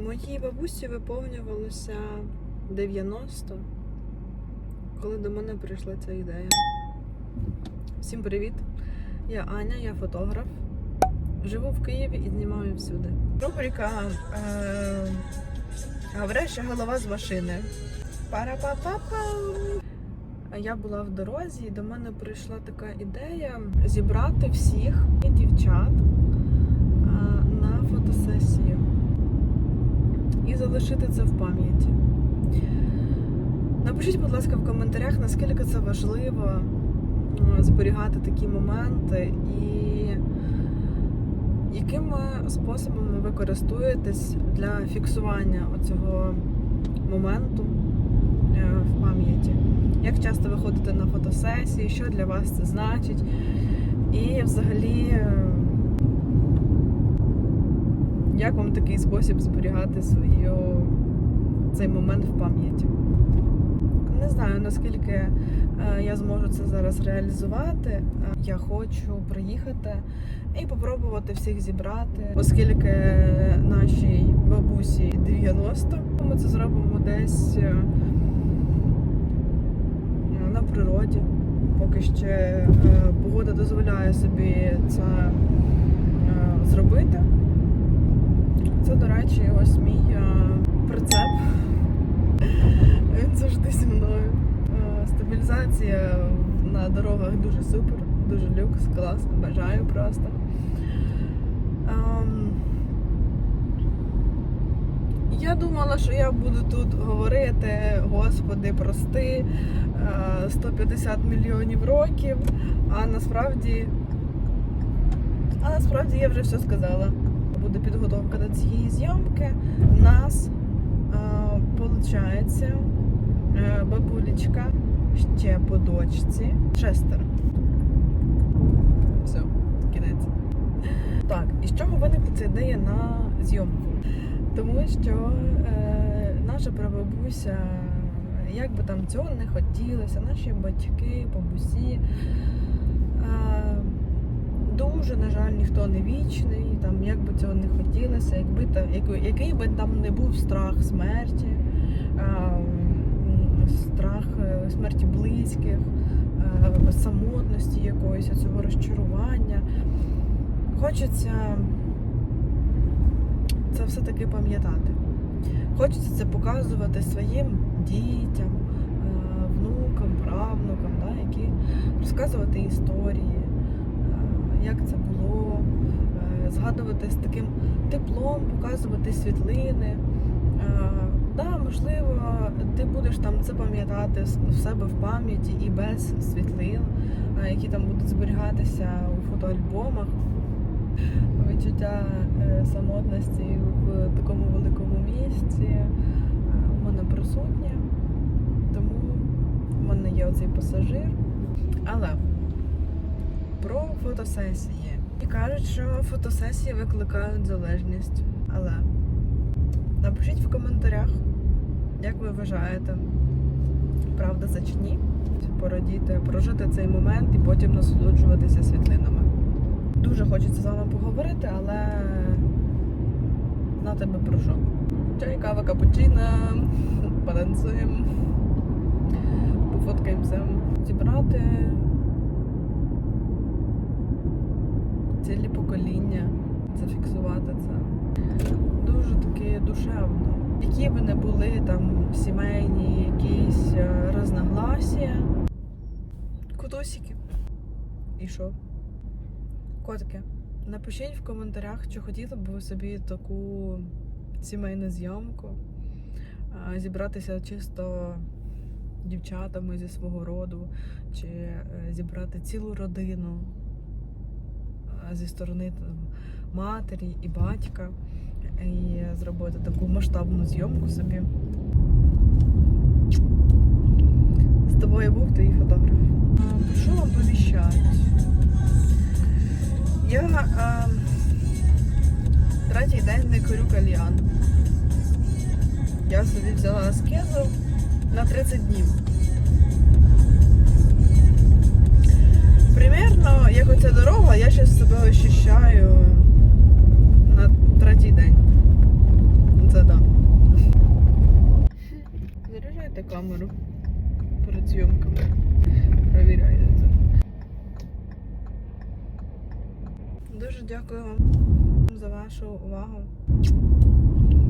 Моїй бабусі виповнювалося 90, коли до мене прийшла ця ідея. Всім привіт! Я Аня, я фотограф. Живу в Києві і знімаю всюди. Рубрика е, Говоряща голова з машини. Пара-па-па-пам! Я була в дорозі, і до мене прийшла така ідея зібрати всіх і дівчат а, на фотосесію і залишити це в пам'яті. Напишіть, будь ласка, в коментарях, наскільки це важливо зберігати такі моменти і якими способами ви користуєтесь для фіксування оцього моменту е, в пам'яті. Як часто ви ходите на фотосесії, що для вас це значить? І взагалі, е, як вам такий спосіб зберігати свою, цей момент в пам'яті? Не знаю наскільки е, я зможу це зараз реалізувати. Е, Я хочу приїхати і попробувати всіх зібрати, оскільки нашій бабусі 90, ми це зробимо десь е, на природі. Поки ще погода дозволяє собі це е, зробити. Це, до речі, ось мій е, прицеп. Він завжди зі мною. Е, Стабілізація на дорогах дуже супер, дуже люкс, клас, бажаю просто. Ем, Я думала, що я буду тут говорити, Господи, прости, е, 150 мільйонів років, а насправді, а насправді я вже все сказала. Буде підготовка до цієї зйомки. У нас виходить бабулечка ще по дочці. Шестеро. Все, кінець. Так, і з чого виникла ця ідея на зйомку? Тому що е, наша прабабуся, як би там цього не хотілося, наші батьки, бабусі. Е, дуже, на жаль, ніхто не вічний, там, як би цього не хотілося, якби та, який, би там не був страх смерті, е, страх е, смерті близьких, е, самотності якоїсь, цього розчарування. Хочеться це все-таки пам'ятати. Хочеться це показувати своїм дітям, е, внукам, правнукам, да, які розказувати історії, як це було, е, згадувати з таким теплом, показувати світлини. Е, Да, можливо, ти будеш там це пам'ятати в себе в пам'яті і без світлин, е, які там будуть зберігатися у фотоальбомах. Відчуття самотності в такому великому місці у мене присутнє, тому в мене є оцей пасажир. Але про фотосесії. І кажуть, що фотосесії викликають залежність. Але напишіть в коментарях, як ви вважаєте, правда це чи ні? Порадіти, прожити цей момент і потім насолоджуватися світлинами. Дуже хочеться з вами поговорити, але на тебе про що? Чай, кава, капучино, потанцюємо, пофоткаємося. Зібрати душевно. Які б не були там сімейні якісь е, розногласія. Кутусики. І що? Котики, напишіть в коментарях, чи хотіли б ви собі таку сімейну зйомку, зібратися чисто дівчатами зі свого роду, чи е, зібрати цілу родину зі сторони там, матері і батька, і зробити таку масштабну зйомку собі. З тобою був твій фотограф. А, Що вам повіщати? Я е, третій день не курю кальян. Я собі взяла аскезу на 30 днів. примерно як оця дорога, я зараз себе очищаю на третій день. Це да. Заряджайте камеру перед зйомками. Провіряю це. Дуже дякую вам за вашу увагу.